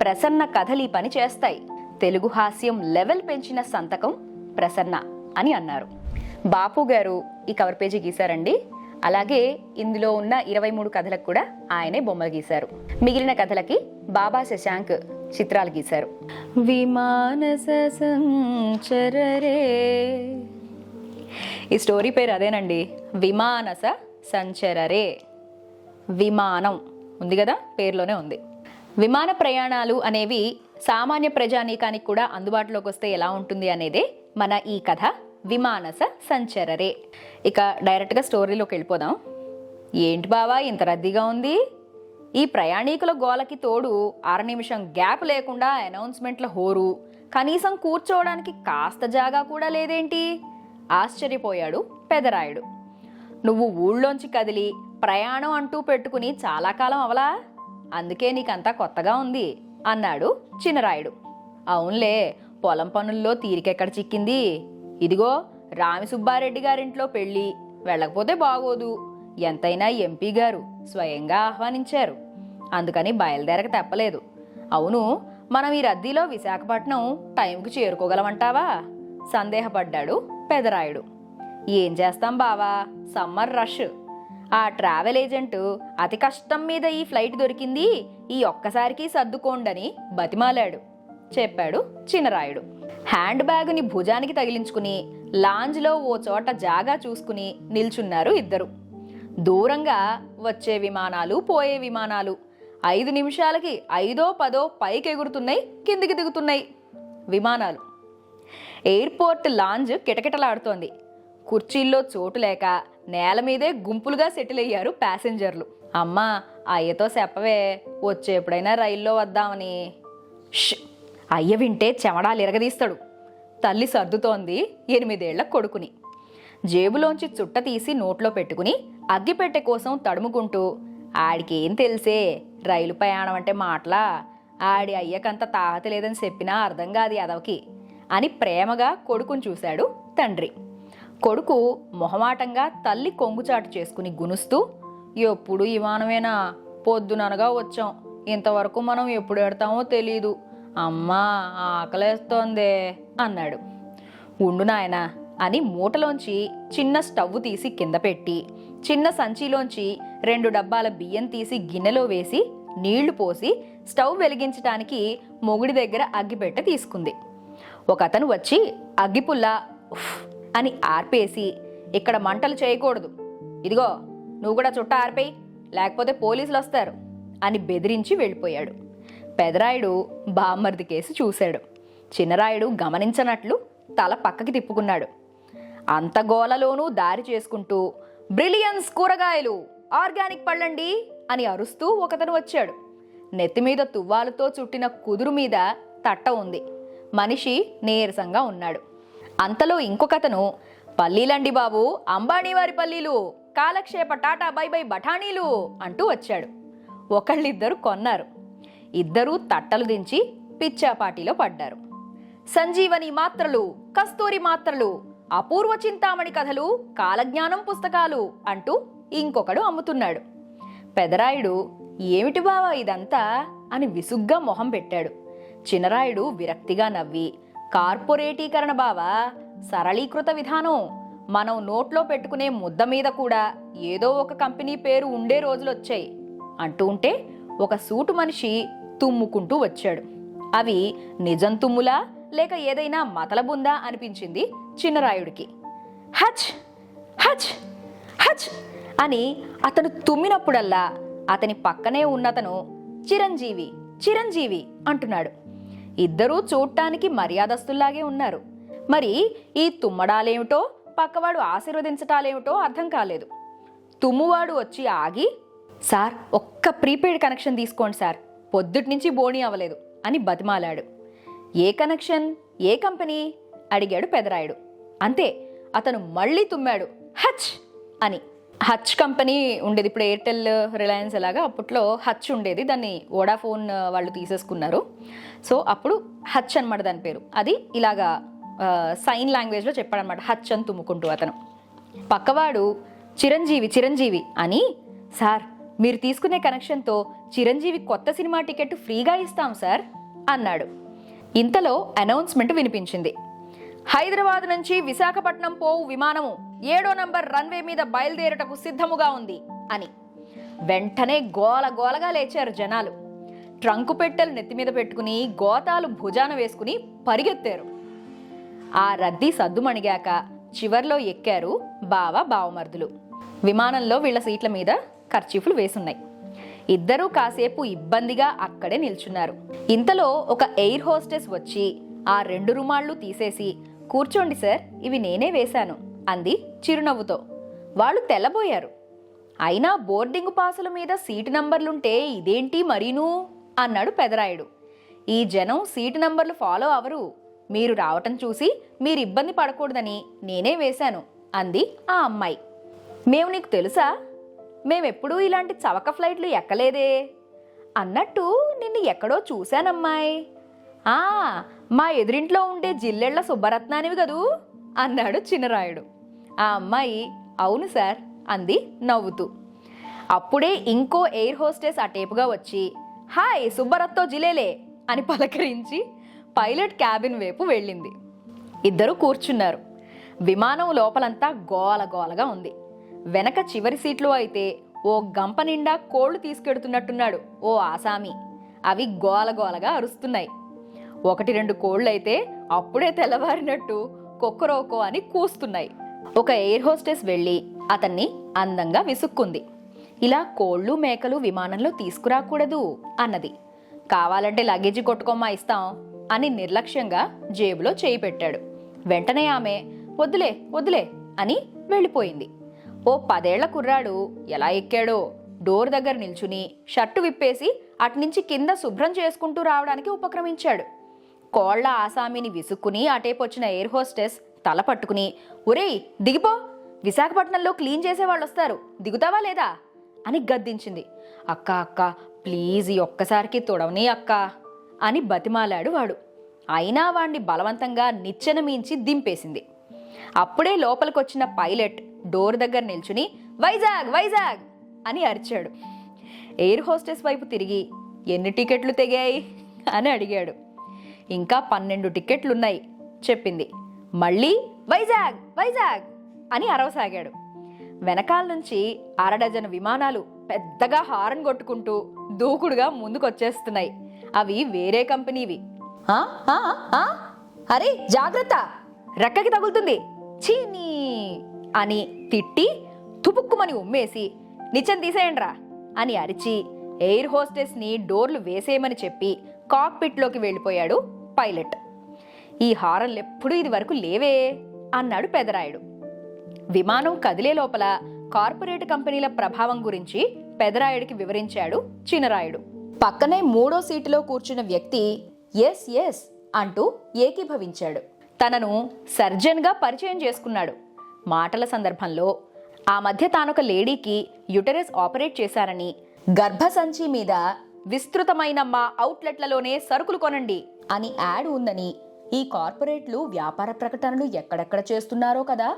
ప్రసన్న కథలు ఈ పని చేస్తాయి. తెలుగు హాస్యం లెవెల్ పెంచిన సంతకం ప్రసన్న అని అన్నారు. బాపు గారు ఈ కవర్ పేజీ గీశారండి. అలాగే ఇందులో ఉన్న ఇరవై మూడు కథలకు కూడా ఆయనే బొమ్మలు గీశారు. మిగిలిన కథలకి బాబా శశాంక్ చిత్రాలు గీశారు. విమానస సంచరరే ఈ స్టోరీ పేరు అదేనండి. విమానస సంచరరే. విమానం. ఉంది కదా? పేరులోనే ఉంది. విమాన ప్రయాణాలు అనేవి సామాన్య ప్రజానీకానికి కూడా అందుబాటులోకి వస్తే ఎలా ఉంటుంది అనేదే మన ఈ కథ విమానస సంచరరే. ఇక డైరెక్ట్గా స్టోరీలోకి వెళ్ళిపోదాం. ఏంటి బావా ఇంత రద్దీగా ఉంది? ఈ ప్రయాణికుల గోలకి తోడు అర నిమిషం గ్యాప్ లేకుండా అనౌన్స్మెంట్ల హోరు కనీసం కూర్చోవడానికి కాస్త జాగా కూడా లేదేంటి? ఆశ్చర్యపోయాడు పెదరాయుడు. నువ్వు ఊళ్ళోంచి కదిలి ప్రయాణం అంటూ పెట్టుకుని చాలా కాలం అవలా? అందుకే నీకంతా కొత్తగా ఉంది అన్నాడు చిన్నరాయుడు అవునులే పొలం పనుల్లో తీరికెక్కడ చిక్కింది? ఇదిగో రామసుబ్బారెడ్డి గారింట్లో పెళ్ళి వెళ్ళకపోతే బాగోదు. ఎంతైనా ఎంపీ గారు స్వయంగా ఆహ్వానించారు. అందుకని బయలుదేరక తెప్పలేదు. అవును మనం ఈ రద్దీలో విశాఖపట్నం టైంకి చేరుకోగలమంటావా? సందేహపడ్డాడు పెదరాయుడు. ఏం చేస్తాం బావా? Summer rush. ఆ ట్రావెల్ ఏజెంట్ అతి కష్టం మీద ఈ ఫ్లైట్ దొరికింది. ఈ ఒక్కసారికి సర్దుకోండని బతిమాలాడు. చెప్పాడు చిన్నరాయుడు హ్యాండ్ బ్యాగుని భుజానికి తగిలించుకుని లాంజ్లో ఓ చోట జాగా చూసుకుని నిల్చున్నారు ఇద్దరు. దూరంగా వచ్చే విమానాలు పోయే విమానాలు. ఐదు నిమిషాలకి ఐదో పదో పైకి ఎగురుతున్నాయి కిందికి దిగుతున్నాయి విమానాలు. ఎయిర్పోర్ట్ లాంజ్ కిటకిటలాడుతోంది. కుర్చీల్లో చోటు లేక నేల మీదే గుంపులుగా సెటిల్ అయ్యారు ప్యాసింజర్లు. అమ్మా అయ్యతో చెప్పవే వచ్చేప్పుడైనా రైల్లో వద్దామని. అయ్య వింటే చెమడాలు ఇరగదీస్తాడు. తల్లి సర్దుతోంది ఎనిమిదేళ్ళ కొడుకుని. జేబులోంచి చుట్ట తీసి నోట్లో పెట్టుకుని అగ్గిపెట్టె కోసం తడుముకుంటూ ఆడికేం తెలిసే రైలు ప్రయాణం అంటే మాటలా? ఆడి అయ్యకంత తాహత లేదని చెప్పినా అర్థం కాదు యాదవకి అని ప్రేమగా కొడుకుని చూశాడు తండ్రి. కొడుకు మొహమాటంగా తల్లి కొంగుచాటు చేసుకుని గునుస్తూ ఎప్పుడు విమానమేనా పొద్దుననగా వచ్చాం. ఇంతవరకు మనం ఎప్పుడు ఎడతామో తెలీదు. అమ్మా ఆకలేస్తోందే అన్నాడు. ఉండు నాయనా అని మూటలోంచి చిన్న స్టవ్ తీసి కింద పెట్టి చిన్న సంచిలోంచి రెండు డబ్బాల బియ్యం తీసి గిన్నెలో వేసి నీళ్ళు పోసి స్టవ్ వెలిగించటానికి మొగుడి దగ్గర అగ్గిపెట్టె తీసుకుంది. ఒక అతను వచ్చి అగ్గిపుల్ల అని ఆర్పేసి ఇక్కడ మంటలు చేయకూడదు. ఇదిగో నువ్వు కూడా చుట్ట ఆర్పేయి లేకపోతే పోలీసులు వస్తారు అని బెదిరించి వెళ్ళిపోయాడు. పెదరాయుడు బామ్మర్ది కేసి చూశాడు. చిన్నరాయుడు గమనించనట్లు తల పక్కకి తిప్పుకున్నాడు. అంత గోలలోనూ దారి చేసుకుంటూ బ్రిలియన్స్ కూరగాయలు ఆర్గానిక్ పళ్ళండి అని అరుస్తూ ఒకతను వచ్చాడు. నెత్తిమీద తువ్వాలతో చుట్టిన కుదురు మీద తట్ట ఉంది. మనిషి నీరసంగా ఉన్నాడు. అంతలో ఇంకొకతను పల్లీలండి బాబు అంబానీ వారి పల్లీలు కాలక్షేప టాటా బై బై బఠానీలు అంటూ వచ్చాడు. ఒకళ్ళిద్దరు కొన్నారు. ఇద్దరూ తట్టలు దించి పిచ్చాపాటిలో పడ్డారు. సంజీవని మాత్రలు కస్తూరి మాత్రలు అపూర్వ చింతామణి కథలు కాలజ్ఞానం పుస్తకాలు అంటూ ఇంకొకడు అమ్ముతున్నాడు. పెదరాయుడు ఏమిటి బావా ఇదంతా? అని విసుగ్గా మొహం పెట్టాడు. చినరాయుడు విరక్తిగా నవ్వి కార్పొరేటీకరణ బావా. సరళీకృత విధానం. మనం నోట్లో పెట్టుకునే ముద్ద మీద కూడా ఏదో ఒక కంపెనీ పేరు ఉండే రోజులొచ్చాయి. అంటూ ఉంటే ఒక సూటు మనిషి తుమ్ముకుంటూ వచ్చాడు. అవి నిజం తుమ్ములా లేక ఏదైనా మతలబుందా అనిపించింది చిన్నరాయుడికి. హచ్! హచ్! హచ్! అని అతను తుమ్మినప్పుడల్లా అతని పక్కనే ఉన్నతను చిరంజీవి చిరంజీవి అంటున్నాడు. ఇద్దరూ చూడటానికి మర్యాదస్తుల్లాగే ఉన్నారు. మరి ఈ తుమ్మడాలేమిటో పక్కవాడు ఆశీర్వదించటాలేమిటో అర్థం కాలేదు. తుమ్మువాడు వచ్చి ఆగి సార్ ఒక్క ప్రీపెయిడ్ కనెక్షన్ తీసుకోండి సార్ పొద్దుటి నుంచి బోణి అవ్వలేదు అని బతిమాలాడు. ఏ కనెక్షన్? ఏ కంపెనీ? అడిగాడు పెదరాయుడు. అంతే అతను మళ్ళీ తుమ్మాడు హచ్ అని. హచ్ కంపెనీ ఉండేది. ఇప్పుడు ఎయిర్టెల్ రిలయన్స్ ఎలాగా అప్పట్లో హచ్ ఉండేది. దాన్ని వోడాఫోన్ వాళ్ళు తీసేసుకున్నారు. సో అప్పుడు హచ్ అనమాట దాని పేరు. అది ఇలాగా సైన్ లాంగ్వేజ్లో చెప్పాడనమాట హచ్ అని తుమ్ముకుంటూ అతను. పక్కవాడు చిరంజీవి చిరంజీవి అని సార్ మీరు తీసుకునే కనెక్షన్తో చిరంజీవి కొత్త సినిమా టికెట్ ఫ్రీగా ఇస్తాం సార్ అన్నాడు. ఇంతలో అనౌన్స్మెంట్ వినిపించింది. హైదరాబాద్ నుంచి విశాఖపట్నం పోవు విమానము ఏడో నంబర్ రన్వే మీద బయలుదేరుటకు సిద్ధముగా ఉంది అని. వెంటనే గోల గోలగా లేచారు జనాలు. ట్రంకు పెట్టెలు నెత్తి మీద పెట్టుకుని గోతాలు భుజాన వేసుకుని పరిగెత్తారు. ఆ రద్దీ సద్దుమణిగాక చివర్లో ఎక్కారు బావ బావమర్దులు. విమానంలో వీళ్ళ సీట్ల మీద ఖర్చీఫులు వేసున్నాయి. ఇద్దరూ కాసేపు ఇబ్బందిగా అక్కడే నిల్చున్నారు. ఇంతలో ఒక ఎయిర్ హోస్టెస్ వచ్చి ఆ రెండు రుమాళ్ళు తీసేసి కూర్చోండి సార్ ఇవి నేనే వేశాను అంది చిరునవ్వుతో. వాళ్ళు తెల్లబోయారు. అయినా బోర్డింగ్ పాసుల మీద సీటు నంబర్లుంటే ఇదేంటి మరీనూ? అన్నాడు పెదరాయుడు. ఈ జనం సీటు నంబర్లు ఫాలో అవరు. మీరు రావటం చూసి మీరు ఇబ్బంది పడకూడదని నేనే వేశాను అంది ఆ అమ్మాయి. మేము నీకు తెలుసా? మేమెప్పుడూ ఇలాంటి చవక ఫ్లైట్లు ఎక్కలేదే? అన్నట్టు నిన్ను ఎక్కడో చూశానమ్మాయి. ఆ మా ఎదురింట్లో ఉండే జిల్లెళ్ళ సుబ్బరత్నానివి కదూ? అన్నాడు చిన్నరాయుడు ఆ అమ్మాయి అవును సార్ అంది నవ్వుతూ. అప్పుడే ఇంకో ఎయిర్ హోస్టెస్ అటేపుగా వచ్చి హాయ్ సుబ్బరత్తో జిలేలే అని పలకరించి పైలట్ క్యాబిన్ వైపు వెళ్ళింది. ఇద్దరు కూర్చున్నారు. విమానం లోపలంతా గోల గోలగా ఉంది. వెనక చివరి సీట్లో అయితే ఓ గంప నిండా కోళ్ళు తీసుకెడుతున్నట్టున్నాడు ఓ ఆసామి. అవి గోల గోలగా అరుస్తున్నాయి. ఒకటి రెండు కోళ్ళైతే అప్పుడే తెల్లవారినట్టు కుక్కరోకో అని కూస్తున్నాయి. ఒక ఎయిర్ హోస్టెస్ వెళ్ళి అతన్ని అందంగా విసుక్కుంది. ఇలా కోళ్ళు మేకలు విమానంలో తీసుకురాకూడదు అన్నది. కావాలంటే లగేజీ కొట్టుకోమ్మా ఇస్తాం అని నిర్లక్ష్యంగా జేబులో చేయి పెట్టాడు. వెంటనే ఆమె వద్దులే వద్దులే అని వెళ్ళిపోయింది. ఓ పదేళ్ళ కుర్రాడు ఎలా ఎక్కాడో డోర్ దగ్గర నిల్చుని షర్టు విప్పేసి అట్నుంచి కింద శుభ్రం చేసుకుంటూ రావడానికి ఉపక్రమించాడు. కోళ్ళ ఆసామిని విసుక్కుని అటేపు వచ్చిన ఎయిర్ హోస్టెస్ తల పట్టుకుని ఒరేయ్ దిగిపో. విశాఖపట్నంలో క్లీన్ చేసే వాళ్ళు వస్తారు దిగుతావా లేదా? అని గద్దించింది. అక్క అక్క ప్లీజ్ ఈ ఒక్కసారికి తొడవని అక్క అని బతిమాలాడు వాడు. అయినా వాణ్ణి బలవంతంగా నిచ్చెన మించి దింపేసింది. అప్పుడే లోపలికొచ్చిన పైలట్ డోర్ దగ్గర నిల్చుని వైజాగ్ వైజాగ్ అని అరిచాడు. ఎయిర్ హోస్టెస్ వైపు తిరిగి ఎన్ని టికెట్లు తెగాయి? అని అడిగాడు. ఇంకా పన్నెండు టికెట్లున్నాయి చెప్పింది. మళ్ళీ వైజాగ్ వైజాగ్ అని అరవసాగాడు. వెనకాల నుంచి అరడజన విమానాలు పెద్దగా హారన్ కొట్టుకుంటూ దూకుడుగా ముందుకొచ్చేస్తున్నాయి. అవి వేరే కంపెనీవి. అరే జాగ్రత్త! రెక్కకి తగులుతుంది. చీనీ! అని తిట్టి తుపుక్కుమని ఉమ్మేసి నిచ్చెన తీసేయండ్రా అని అరిచి ఎయిర్ హోస్టెస్ని డోర్లు వేసేయమని చెప్పి కాక్పిట్లోకి వెళ్ళిపోయాడు పైలట్. ఈ హారన్లు ఎప్పుడూ ఇది వరకు లేవే అన్నాడు పెదరాయుడు. విమానం కదిలే లోపల కార్పొరేట్ కంపెనీల ప్రభావం గురించి పెదరాయుడికి వివరించాడు చినరాయుడు. పక్కనే మూడో సీటులో కూర్చున్న వ్యక్తి ఎస్ ఎస్ అంటూ ఏకీభవించాడు. తనను సర్జన్గా పరిచయం చేసుకున్నాడు. మాటల సందర్భంలో ఆ మధ్య తానొక లేడీకి యుటరస్ ఆపరేట్ చేశారని గర్భసంచి మీద విస్తృతమైన మా అవుట్లెట్లలోనే సరుకులు కొనండి. అని యాడ్ ఉందని ఈ కార్పొరేట్లు వ్యాపార ప్రకటనలు ఎక్కడెక్కడ చేస్తున్నారో కదా?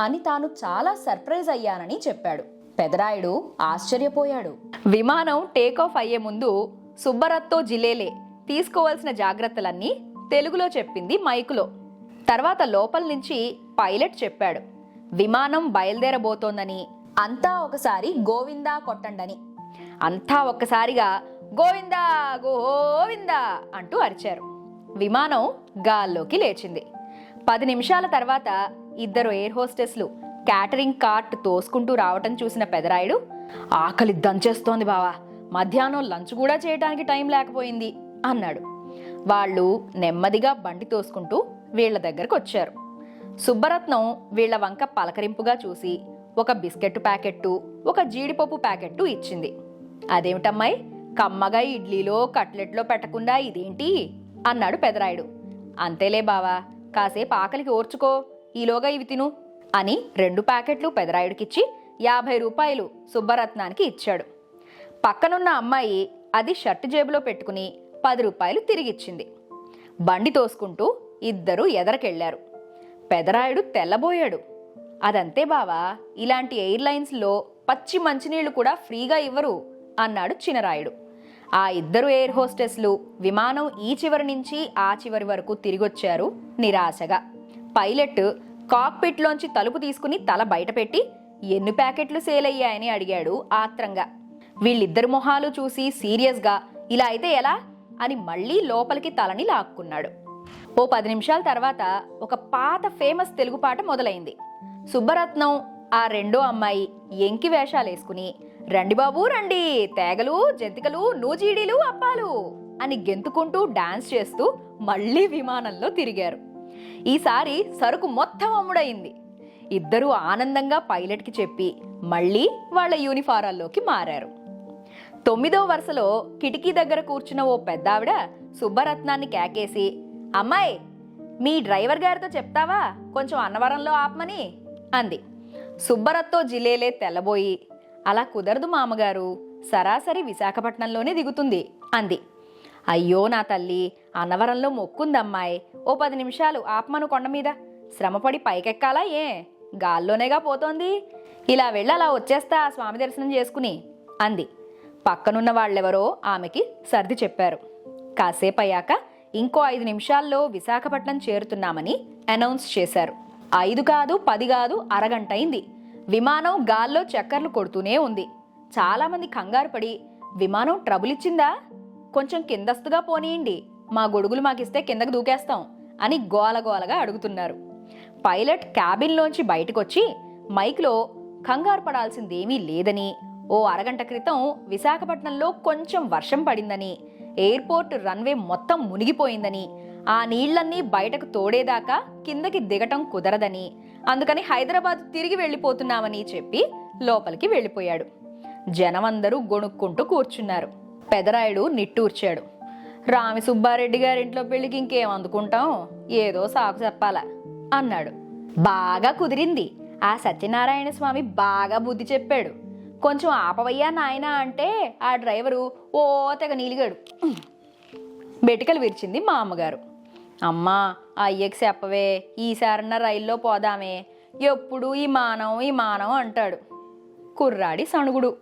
అని తాను చాలా సర్ప్రైజ్ అయ్యానని చెప్పాడు. పెదరాయుడు ఆశ్చర్యపోయాడు. విమానం టేకాఫ్ అయ్యే ముందు సుబ్బరత్తో జిలేలే తీసుకోవాల్సిన జాగ్రత్తలన్నీ తెలుగులో చెప్పింది మైకులో. తర్వాత లోపల నుంచి పైలట్ చెప్పాడు విమానం బయలుదేరబోతోందని. అంతా ఒకసారి గోవిందా కొట్టండని. అంతా ఒక్కసారిగా గోవిందా గోవిందా అంటూ అరిచారు. విమానం గాల్లోకి లేచింది. పది నిమిషాల తర్వాత ఇద్దరు ఎయిర్ హోస్టెస్లు క్యాటరింగ్ కార్ట్ తోసుకుంటూ రావటం చూసిన పెదరాయుడు ఆకలి దంచేస్తోంది బావా మధ్యాహ్నం లంచ్ కూడా చేయడానికి టైం లేకపోయింది అన్నాడు. వాళ్ళు నెమ్మదిగా బండి తోసుకుంటూ వీళ్ళ దగ్గరకు వచ్చారు. సుబ్బరత్నం వీళ్ళ వంక పలకరింపుగా చూసి ఒక బిస్కెట్ ప్యాకెట్టు ఒక జీడిపప్పు ప్యాకెట్టు ఇచ్చింది. అదేమిటమ్మాయి? కమ్మగా ఇడ్లీలో కట్లెట్లో పెట్టకుండా ఇదేంటి? అన్నాడు పెదరాయుడు. అంతేలే బావా కాసేపు ఆకలికి ఓర్చుకో ఈలోగా ఇవి తిను అని రెండు ప్యాకెట్లు పెదరాయుడికిచ్చి యాభై రూపాయలు సుబ్బరత్నానికి ఇచ్చాడు. పక్కనున్న అమ్మాయి అది షర్ట్ జేబులో పెట్టుకుని పది రూపాయలు తిరిగిచ్చింది. బండి తోసుకుంటూ ఇద్దరూ ఎదరకెళ్ళారు పెదరాయుడు తెల్లబోయాడు. అదంతే బావా ఇలాంటి ఎయిర్లైన్స్లో పచ్చి మంచినీళ్ళు కూడా ఫ్రీగా ఇవ్వరు అన్నాడు చినరాయుడు. ఆ ఇద్దరు ఎయిర్ హోస్టెస్లు విమానం ఈ చివరి నుంచి ఆ చివరి వరకు తిరిగొచ్చారు నిరాశగా. పైలట్ కాక్పిట్లోంచి తలుపు తీసుకుని తల బయటపెట్టి ఎన్ని ప్యాకెట్లు సేల్ అయ్యాయని అడిగాడు ఆత్రంగా. వీళ్ళిద్దరు మొహాలు చూసి సీరియస్గా ఇలా అయితే ఎలా? అని మళ్ళీ లోపలికి తలని లాక్కున్నాడు. ఓ పది నిమిషాల తర్వాత ఒక పాత ఫేమస్ తెలుగు పాట మొదలైంది. సుబ్బరత్నం ఆ రెండో అమ్మాయి ఎంకి వేషాలేసుకుని రండి బాబు రండి. తేగలు జంతికలు నూజీడీలు అప్పాలు అని గెంతుకుంటూ డాన్స్ చేస్తూ మళ్ళీ విమానంలో తిరిగారు. ఈసారి సరుకు మొత్తం అమ్ముడయింది. ఇద్దరూ ఆనందంగా పైలట్కి చెప్పి మళ్ళీ వాళ్ళ యూనిఫారాల్లోకి మారారు. తొమ్మిదో వరుసలో కిటికీ దగ్గర కూర్చున్న ఓ పెద్దావిడ సుబ్బరత్నాన్ని కేకేసి అమ్మాయి మీ డ్రైవర్ గారితో చెప్తావా? కొంచెం అన్నవరంలో ఆపమని అంది. సుబ్బరత్తో జిలేలే తెల్లబోయి అలా కుదరదు మామగారు. సరాసరి విశాఖపట్నంలోనే దిగుతుంది అంది. అయ్యో నా తల్లి అన్నవరంలో మొక్కుందమ్మాయి. ఓ పది నిమిషాలు ఆపమను కొండ మీద శ్రమపడి పైకెక్కాలా ఏ? గాల్లోనేగా పోతోంది. ఇలా వెళ్ళి అలా వచ్చేస్తా ఆ స్వామి దర్శనం చేసుకుని అంది. పక్కనున్న వాళ్ళెవరో ఆమెకి సర్ది చెప్పారు. కాసేపు అయ్యాక ఇంకో ఐదు నిమిషాల్లో విశాఖపట్నం చేరుతున్నామని అనౌన్స్ చేశారు. ఐదు కాదు పది కాదు అరగంట అయింది విమానం గాల్లో చక్కర్లు కొడుతూనే ఉంది. చాలామంది కంగారు పడి విమానం ట్రబుల్ ఇచ్చిందా కొంచెం కిందస్తుగా పోనీయండి. మా గొడుగులు మాకిస్తే కిందకు దూకేస్తాం అని గోలగోలగా అడుగుతున్నారు. పైలట్ క్యాబిన్లోంచి బయటకొచ్చి మైక్లో కంగారు పడాల్సిందేమీ లేదని ఓ అరగంట క్రితం విశాఖపట్నంలో కొంచెం వర్షం పడిందని ఎయిర్పోర్ట్ రన్వే మొత్తం మునిగిపోయిందని ఆ నీళ్ళన్నీ బయటకు తోడేదాకా కిందకి దిగటం కుదరదని అందుకని హైదరాబాద్ తిరిగి వెళ్ళిపోతున్నామని చెప్పి లోపలికి వెళ్ళిపోయాడు. జనమందరూ గొణుక్కుంటూ కూర్చున్నారు. పెదరాయుడు నిట్టూర్చాడు. రామి సుబ్బారెడ్డి గారింట్లో పెళ్ళికి ఇంకేం అందుకుంటాం? ఏదో సాకు చెప్పాలా అన్నాడు. బాగా కుదిరింది. ఆ సత్యనారాయణ స్వామి బాగా బుద్ధి చెప్పాడు. కొంచెం ఆపవయ్యా నాయనా అంటే ఆ డ్రైవరు ఓ తెగ నీలిగాడు. బెటికలు విరిచింది మా అమ్మగారు. అమ్మా అయ్యకి చెప్పవే. ఈసారన్న రైల్లో పోదామే. ఎప్పుడు ఈ మానం ఈ మానం అంటాడు. కుర్రాడి సణుగుడు.